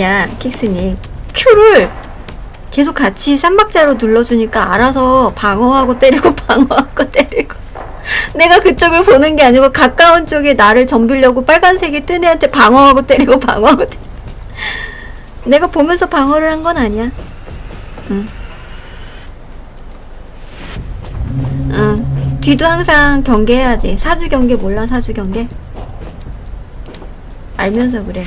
야, 킥스님. Q를 계속 같이 쌈박자로 눌러주니까 알아서 방어하고 때리고 방어하고 때리고. 내가 그쪽을 보는 게 아니고 가까운 쪽에 나를 덤비려고 빨간색이 뜬 애한테 방어하고 때리고 방어하고 때리고. 내가 보면서 방어를 한 건 아니야. 응. 응. 뒤도 항상 경계해야지. 사주 경계 몰라, 사주 경계? 알면서 그래.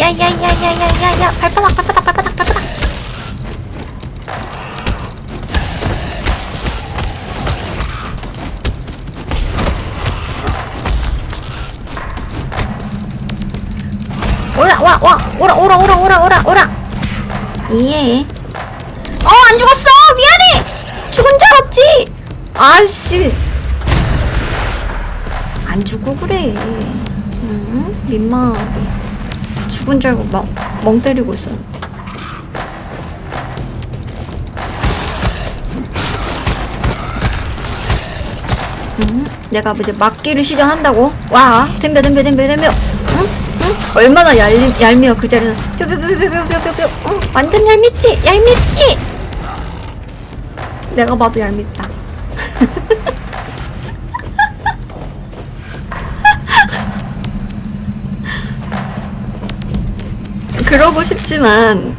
야야야야야야야 발바닥 발바닥 발바닥 발바닥. 오라 와 와 오라 오라 오라 오라 오라 오라. 예. 어안 죽었어. 미안해. 죽은 줄 알았지. 아씨. 안 죽고 그래. 응? 민망하게 죽은 줄 알고 막, 멍 때리고 있었는데. 음, 내가 이제 막기를 시전한다고? 와, 덤벼, 덤벼, 덤벼, 덤벼. 응? 응? 얼마나 얄미, 얄미워, 그 자리는. 뾰뾰뾰뾰뾰뾰뾰. 응, 완전 얄밉지? 얄밉지? 내가 봐도 얄밉다. 그러고 싶지만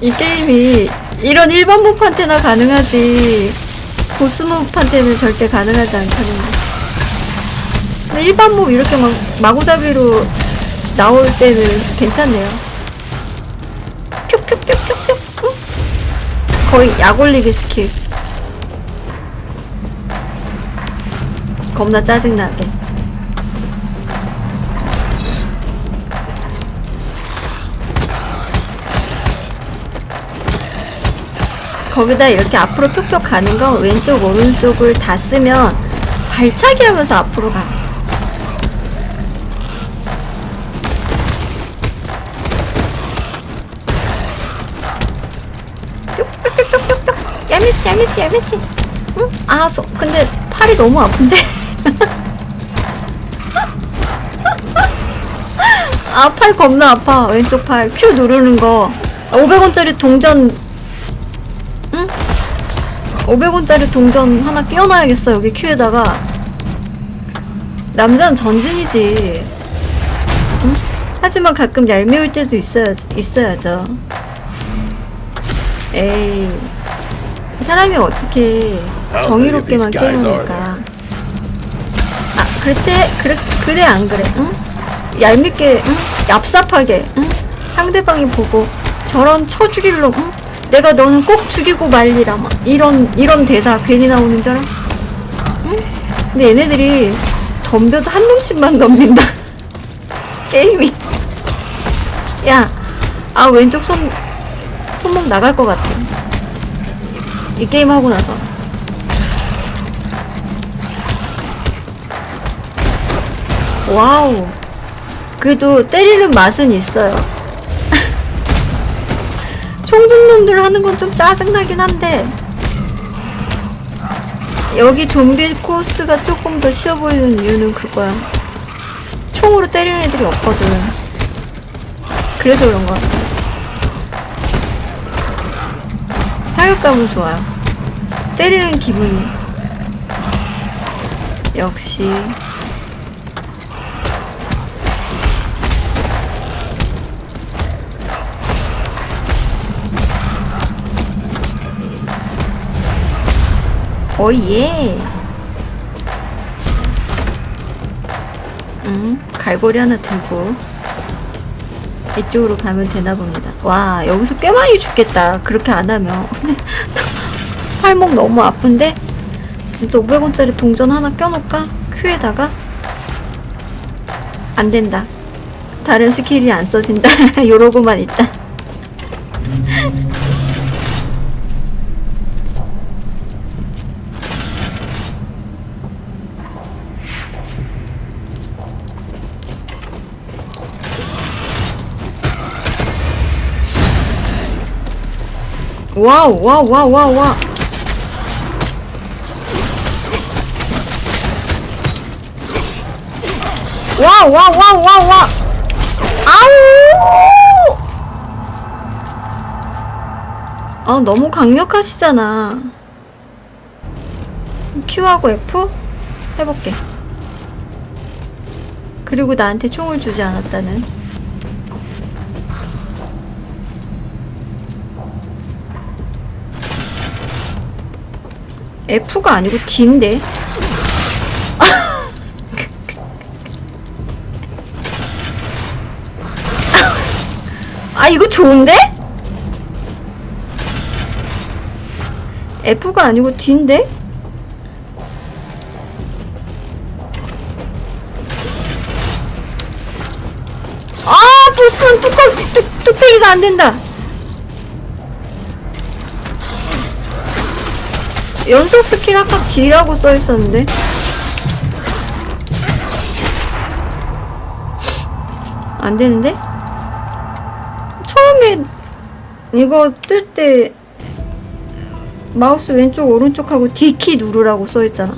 이 게임이 이런 일반 몹한테나 가능하지 보스 몹한테는 절대 가능하지 않다는 거. 근데 일반 몹 이렇게 막 마구잡이로 나올 때는 괜찮네요. 뿅뿅뿅뿅뿅. 응? 거의 약 올리기 스킬. 겁나 짜증나게. 거기다 이렇게 앞으로 뿅뿅 가는 거 왼쪽 오른쪽을 다 쓰면 발차기 하면서 앞으로 가. 뿅뿅뿅뿅뿅뿅 얄밉지 얄밉지 얄밉지. 응? 아 소, 근데 팔이 너무 아픈데? 아 팔 겁나 아파. 왼쪽 팔. Q 누르는 거. 500원짜리 동전 500원짜리 동전 하나 끼워놔야겠어 여기 큐에다가 남자는 전진이지 응? 하지만 가끔 얄미울 때도 있어야, 있어야죠 에이 사람이 어떻게 정의롭게만 게임하니까 아 그렇지 그래, 그래 안 그래 응? 얄밉게 응? 얍삽하게 응? 상대방이 보고 저런 쳐 죽일로 응? 내가 너는 꼭 죽이고 말리라 막 이런 이런 대사 괜히 나오는 줄 알아? 응? 근데 얘네들이 덤벼도 한 놈씩만 덤빈다. 게임이. 야 아 왼쪽 손 손목 나갈 것 같아. 이 게임 하고 나서. 와우. 그래도 때리는 맛은 있어요 총든 놈들 하는 건 좀 짜증나긴 한데 여기 좀비 코스가 조금 더 쉬워 보이는 이유는 그거야. 총으로 때리는 애들이 없거든. 그래서 그런 거 같아. 타격감은 좋아요. 때리는 기분이. 역시 오예. 음, 갈고리 하나 들고 이쪽으로 가면 되나 봅니다. 와, 여기서 꽤 많이 죽겠다. 그렇게 안 하면. 팔목 너무 아픈데? 진짜 500원짜리 동전 하나 껴놓을까? 큐에다가? 안 된다. 다른 스킬이 안 써진다. 요러고만 있다. 와우 와우 와우 와우 와우. 와우 와우 와우 와우 와우. 아우! 아 너무 강력하시잖아. Q하고 F? 해볼게. 그리고 나한테 총을 주지 않았다는. F가 아니고 D인데. 아, 이거 좋은데? F가 아니고 D인데? 아, 보스는 뚜껑, 뚝, 뚝배기가 안 된다. 연속 스킬 아까 D라고 써 있었는데. 안 되는데? 처음에 이거 뜰 때 마우스 왼쪽 오른쪽하고 D키 누르라고 써 있잖아.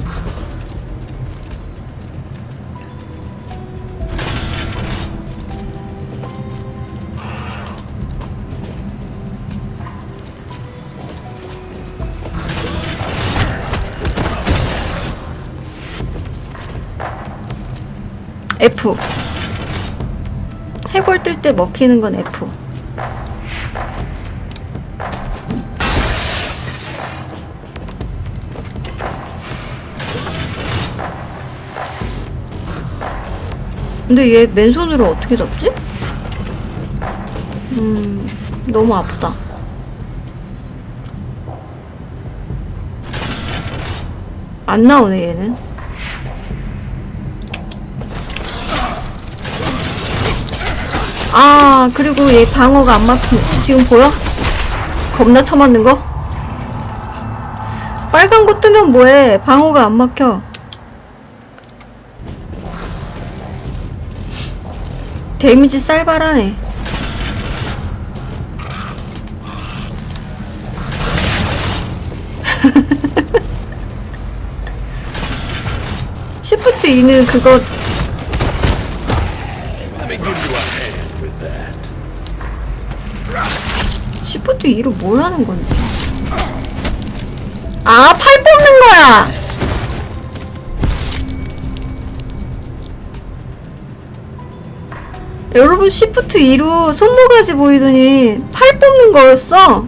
F. 해골 뜰 때 먹히는 건 F. 근데 얘 맨손으로 어떻게 잡지? 음, 너무 아프다. 안 나오네, 얘는. 아, 그리고 얘 방어가 안 막히, 지금 보여? 겁나 쳐맞는 거? 빨간 거 뜨면 뭐해? 방어가 안 막혀. 데미지 쌀발하네. 시프트 2는 그거 2로 2로 뭘 하는 건데? 아, 팔 뽑는 거야! 여러분, 시프트 2로 손모가지 보이더니 팔 뽑는 거였어?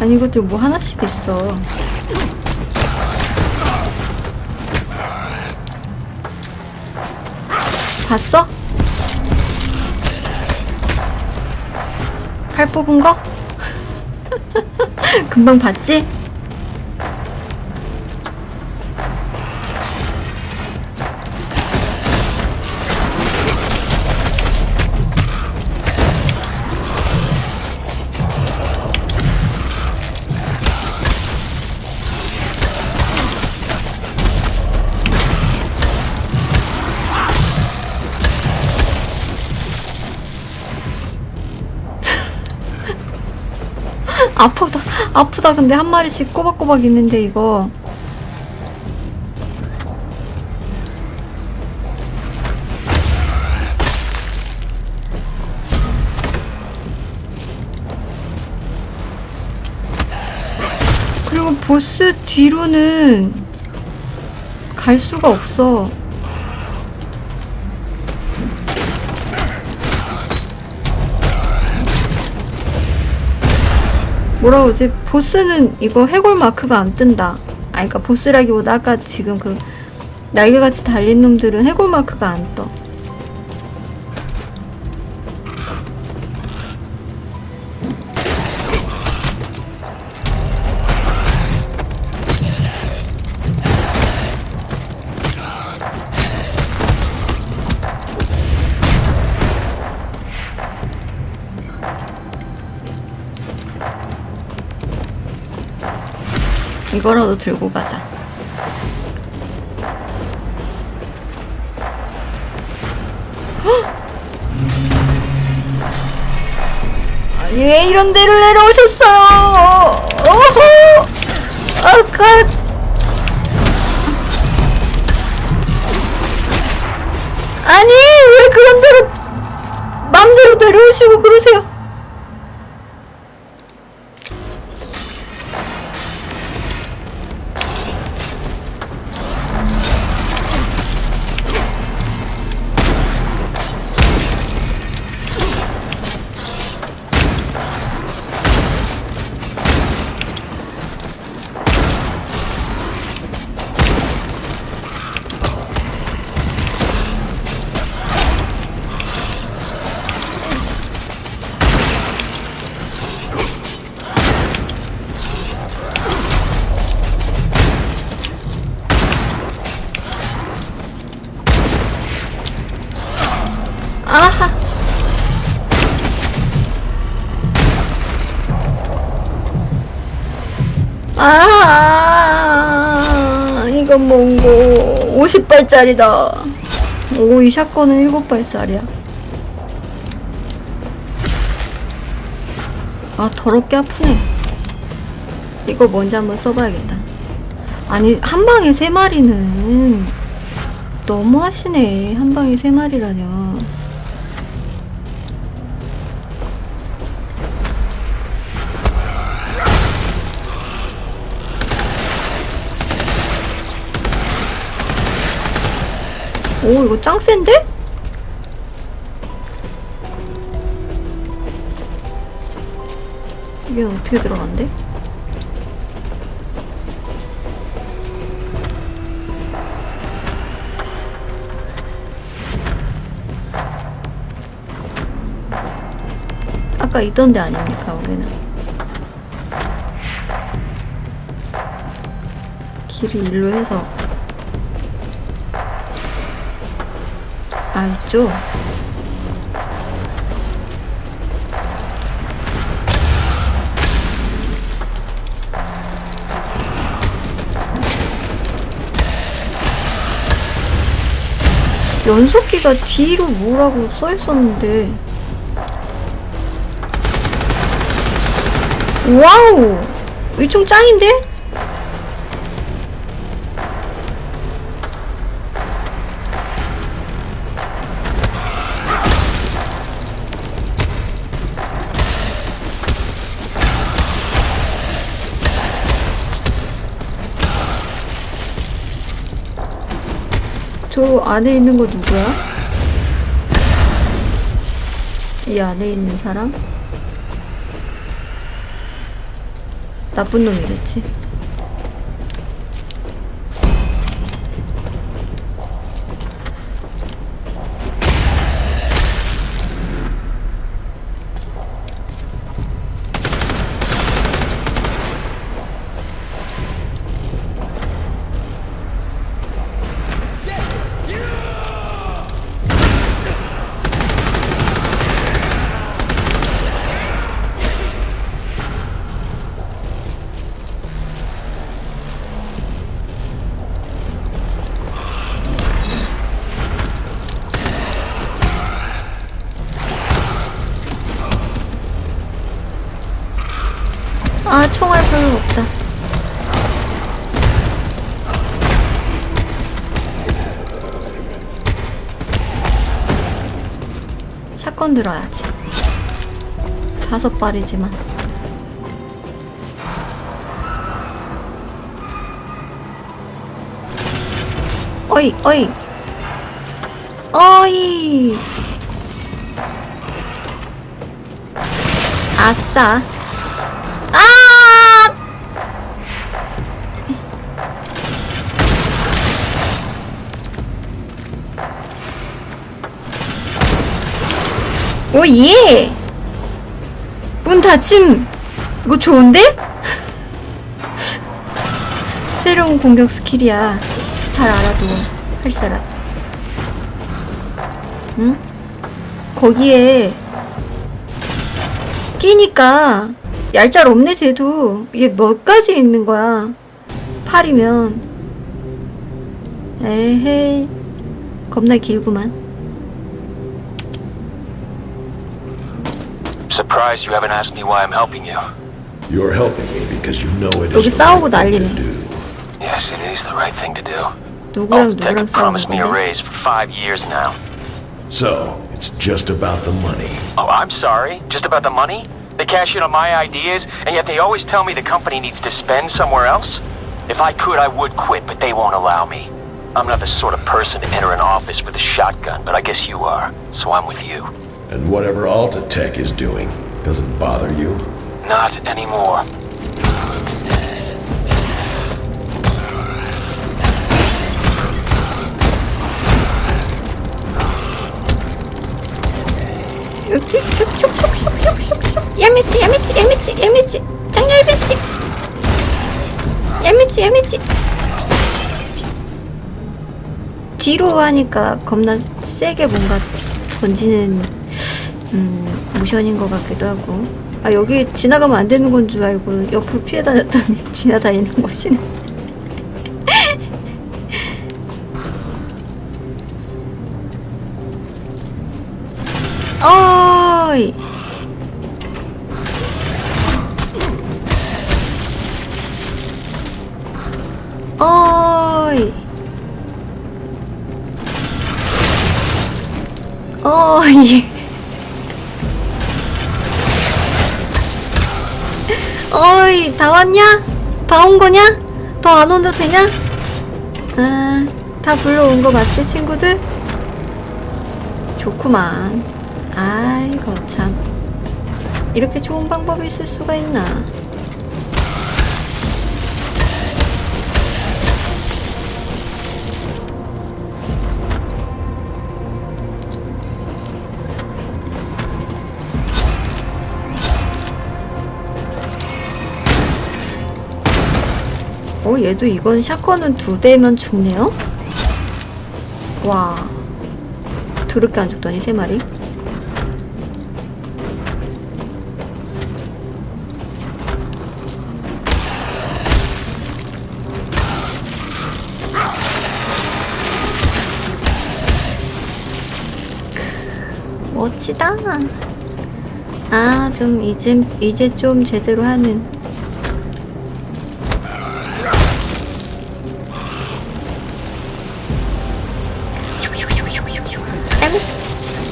아니, 이것들 뭐 하나씩 있어. 봤어? 칼 뽑은 거? 금방 봤지? 아프다. 근데 한 마리씩 꼬박꼬박 있는데 이거. 그리고 보스 뒤로는 갈 수가 없어 뭐라 그러지? 보스는 이거 해골 마크가 안 뜬다. 아, 그러니까 보스라기보다 아까 지금 그 날개같이 달린 놈들은 해골 마크가 안 떠. 이거라도 들고 가자. 헉! 아니 왜 이런 데를 내려오셨어요? 오호! 아까 아니 왜 그런 데로 맘대로 내려오시고 그러세요? 아하. 아, 이건 뭔고. 50발짜리다. 오, 이 샷건은 7발짜리야. 아, 더럽게 아프네. 이거 먼저 한번 써봐야겠다. 아니, 한 방에 세 마리는 너무 하시네. 한 방에 세 마리라뇨. 오 이거 짱 센데? 이게 어떻게 들어간대? 아까 있던 데 아닙니까 우리는 길이 일로 해서 아 있죠 연속기가 뒤로 뭐라고 써있었는데. 와우! 이 총 짱인데? 저 안에 있는 거 누구야? 이 안에 있는 사람? 나쁜 놈이겠지. 샷건 들어야지. 다섯 발이지만. 어이, 어이. 어이. 아싸. 오, 예! 문 닫힘! 이거 좋은데? 새로운 공격 스킬이야. 잘 알아도 할 사람. 응? 거기에 끼니까 얄짤 없네 쟤도 얘몇 가지 있는 거야 18이면 에헤이 겁나 길구만 Surprised you haven't asked me why I'm helping you. You're helping me because you know it 여기 is the 싸우고 right thing 난리네. to do. Yes, it is the right thing to do. 누구랑 누구랑 Architect 싸우는 promised me a 건데? raise for five years now. So, it's just about the money. Oh, I'm sorry. Just about the money? They cash in on my ideas, and yet they always tell me the company needs to spend somewhere else? If I could, I would quit, but they won't allow me. I'm not the sort of person to enter an office with a shotgun, but I guess you are, so I'm with you. And whatever Alta Tech is doing doesn't bother you. Not anymore. 얄미치 얄미치 얄미치 얄미치 짱얄미치 얄미치 얄미치 뒤로 하니까 겁나 세게 뭔가 던지는 음, 모션인 것 같기도 하고. 아 여기 지나가면 안 되는 건 줄 알고 옆으로 피해 다녔더니 지나다니는 곳이네. 어이! 어이! 어이 어이 다 왔냐? 다 온 거냐? 더 안 온도 되냐? 아, 다 불러온 거 맞지 친구들? 좋구만. 아이고 참. 이렇게 좋은 방법이 있을 수가 있나? 어, 얘도 이건 샷건은 두 대면 죽네요? 와. 더럽게 안 죽더니 세 마리. 멋지다. 아, 좀 이제 이제 좀 제대로 하는.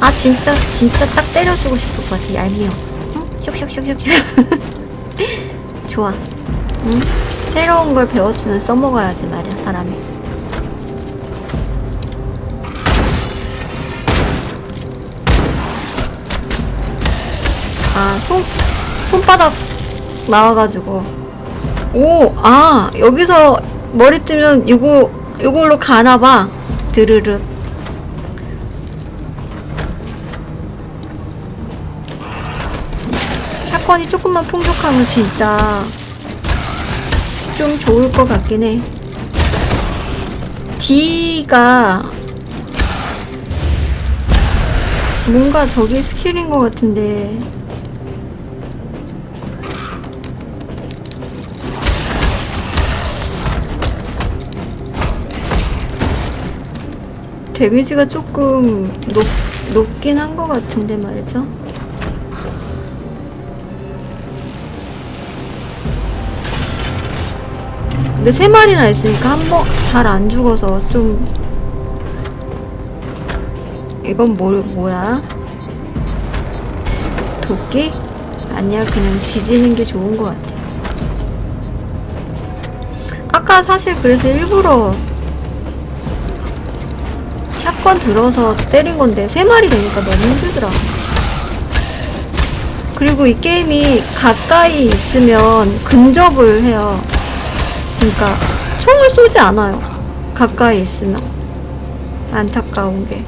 아 진짜 진짜 딱 때려주고 싶을 것 같아 얄미워. 응? 슉슉슉슉슉. 좋아. 응? 새로운 걸 배웠으면 써먹어야지 말이야 사람이. 아, 손, 손바닥 나와가지고. 오, 아, 여기서 머리 뜨면 요거, 요걸로 가나봐. 드르륵. 사건이 조금만 풍족하면 진짜 좀 좋을 것 같긴 해. D가 뭔가 저기 스킬인 것 같은데 데미지가 조금 높, 높긴 한 것 같은데 말이죠. 근데 세 마리나 있으니까 한 번 잘 안 죽어서 좀 이건 뭐, 뭐야? 도끼? 아니야 그냥 지지는 게 좋은 것 같아 아까 사실 그래서 일부러 샷건 들어서 때린 건데 세 마리 되니까 너무 힘들더라 그리고 이 게임이 가까이 있으면 근접을 해요 그러니까 총을 쏘지 않아요. 가까이 있으면 안타까운 게.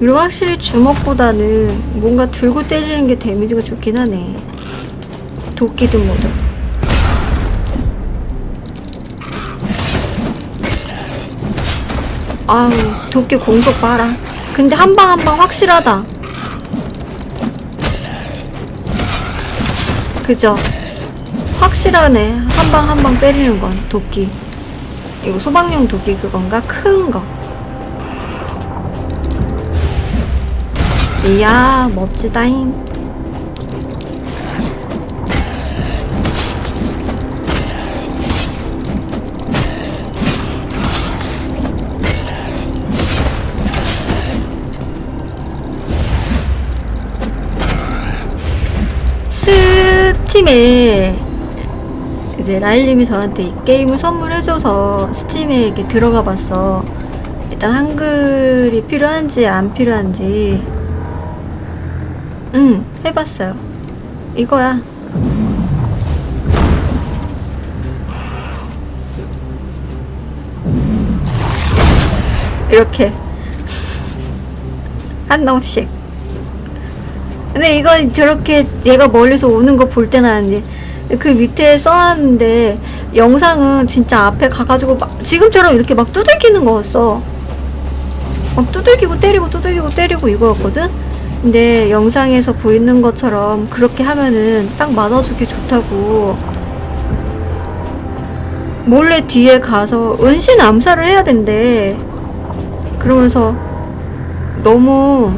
그리고 확실히 주먹보다는 뭔가 들고 때리는 게 데미지가 좋긴 하네. 도끼든 뭐든. 아우, 도끼 공속 봐라. 근데 한 방 한 방 확실하다. 그죠? 확실하네. 한 방 한 방 때리는 건 도끼. 이거 소방용 도끼 그건가? 큰 거. 이야, 멋지다잉. 스팀에 이제 라일님이 저한테 이 게임을 선물해줘서 스팀에 이렇게 들어가 봤어. 일단 한글이 필요한지 안 필요한지. 응, 해봤어요. 이거야. 이렇게. 한 놈씩. 근데 이건 저렇게 얘가 멀리서 오는 거 볼 때는 이제 그 밑에 써놨는데 영상은 진짜 앞에 가가지고 막 지금처럼 이렇게 막 두들기는 거였어. 막 두들기고 때리고 두들기고 때리고 이거였거든? 근데 영상에서 보이는 것처럼 그렇게 하면은 딱 맞아주기 좋다고 몰래 뒤에 가서 은신 암살을 해야 된대. 그러면서 너무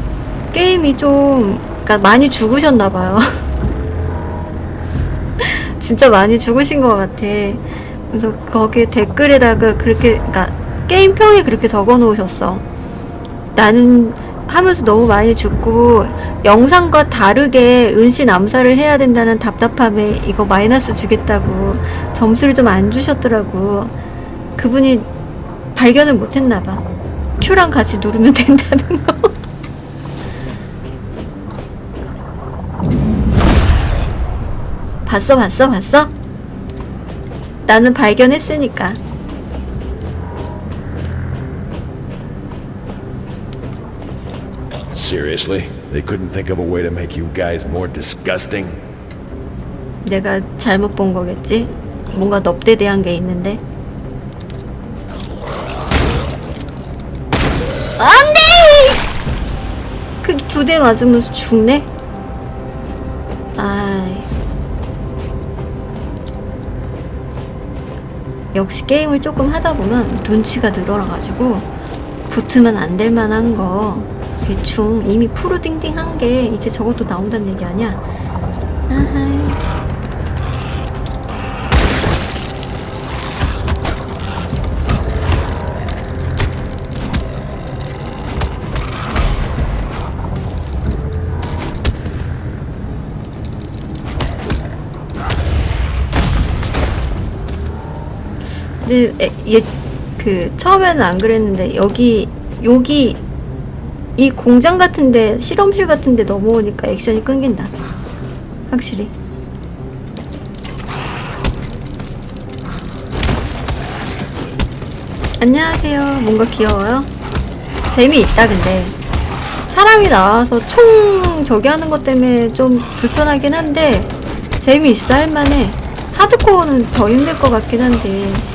게임이 좀 그러니까 많이 죽으셨나 봐요. 진짜 많이 죽으신 것 같아. 그래서 거기에 댓글에다가 그렇게, 그러니까 게임평에 그렇게 적어 놓으셨어. 나는 하면서 너무 많이 죽고 영상과 다르게 은신 암살을 해야 된다는 답답함에 이거 마이너스 주겠다고 점수를 좀 안 주셨더라고. 그분이 발견을 못 했나 봐. 큐랑 같이 누르면 된다는 거. 봤어, 봤어, 봤어? 나는 발견했으니까. Seriously? They couldn't think of a way to make you guys more disgusting? 내가 잘못 본 거겠지? 뭔가 넙대대한 게 있는데. 안 돼! 그 두 대 맞으면서 죽네? 아이. 역시 게임을 조금 하다 보면 눈치가 늘어나가지고 붙으면 안 될 만한 거 대충 이미 푸르딩딩한 게 이제 저것도 나온다는 얘기 아니야? 아하 이. 근데 얘그 처음에는 안 그랬는데 여기 여기 이 공장 같은데 실험실 같은데 넘어오니까 액션이 끊긴다. 확실히. 안녕하세요. 뭔가 귀여워요? 재미있다 근데 사람이 나와서 총 저기 하는 것 때문에 좀 불편하긴 한데 재미있어 할만해 하드코어는 더 힘들 것 같긴 한데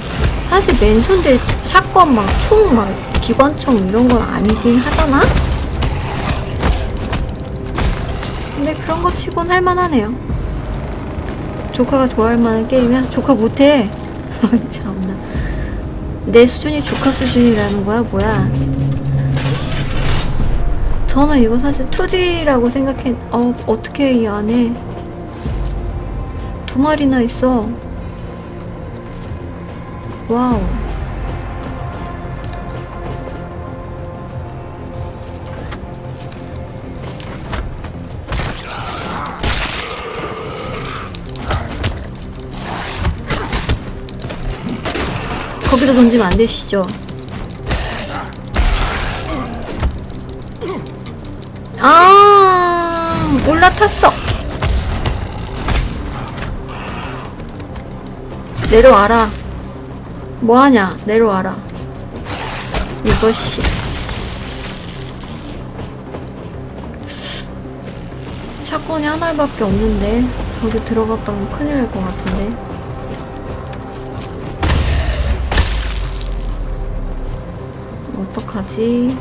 사실 맨손대 샷건 막 총 막 기관총 이런 건 아니긴 하잖아? 근데 그런 거 치곤 할만하네요. 조카가 좋아할 만한 게임이야? 조카 못해. 참나. 내 수준이 조카 수준이라는 거야? 뭐야? 저는 이거 사실 2D라고 생각했 어 어떻게 이 안에 두 마리나 있어 와우 거기다 던지면 안 되시죠? 아, 올라탔어. 내려와라. 뭐하냐? 내려와라. 이것이. 샷건이 하나밖에 없는데 저기 들어갔다면 큰일 날 것 같은데. 어떡하지?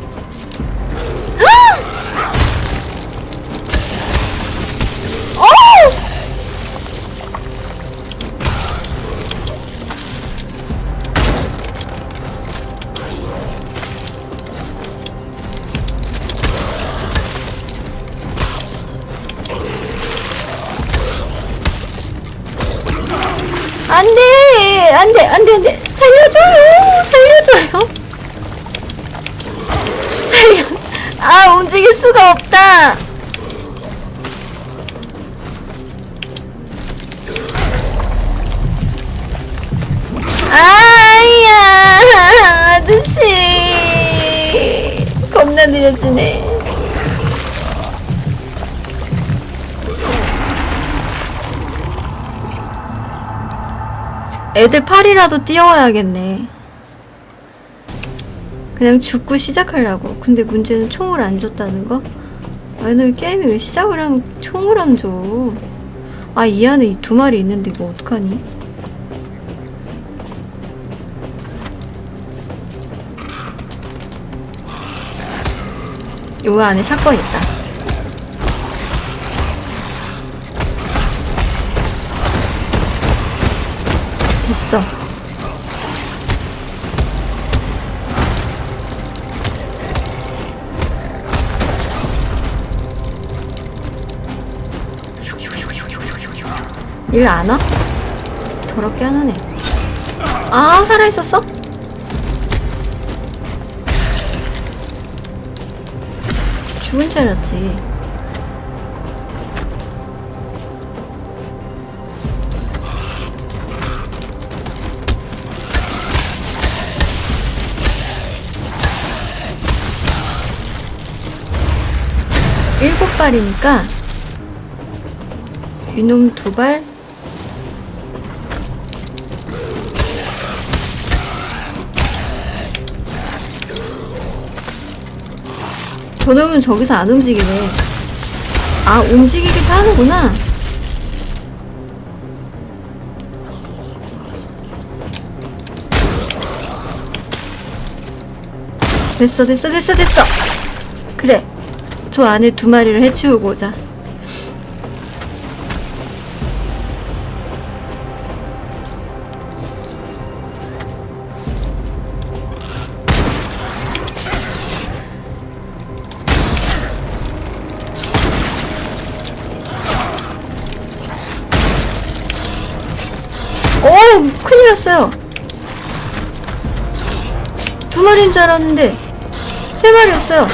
수가 없다. 아야 아저씨. 겁나 느려지네. 애들 팔이라도 띄워야겠네 그냥 죽고 시작하려고 근데 문제는 총을 안 줬다는 거? 아니 너 게임이 왜 시작을 하면 총을 안 줘? 아 이 안에 이 두 마리 있는데 이거 어떡하니? 요 안에 사건 있다. 됐어. 일 안 와? 더럽게 안 하네. 아, 살아있었어? 죽은 줄 알았지. 일곱 발이니까 이놈 두 발, 저놈은 저기서 안 움직이네. 아, 움직이기도 하는구나. 됐어, 됐어, 됐어, 됐어. 그래. 저 안에 두 마리를 해치우고 오자. 두 마리인 줄 알았는데, 세 마리였어요.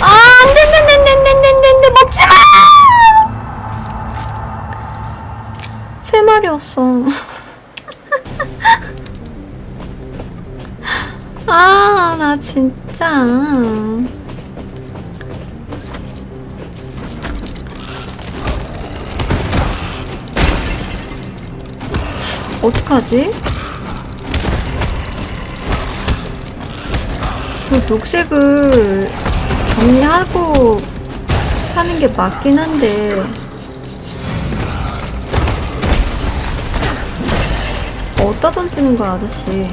아, 마리였어. 아, 나 진짜. 어떡하지? 저 녹색을 정리하고 하는 게 맞긴 한데. 어디다 던지는 거야, 아저씨?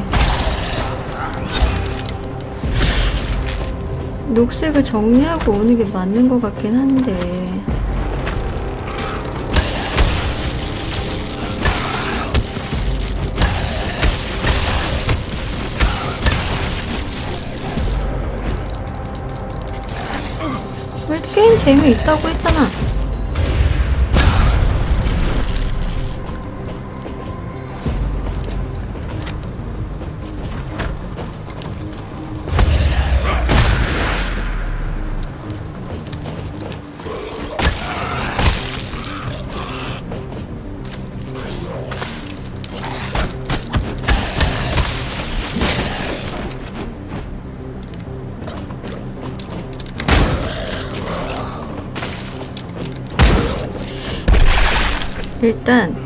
녹색을 정리하고 오는 게 맞는 것 같긴 한데. 재미있다고 했잖아. 일단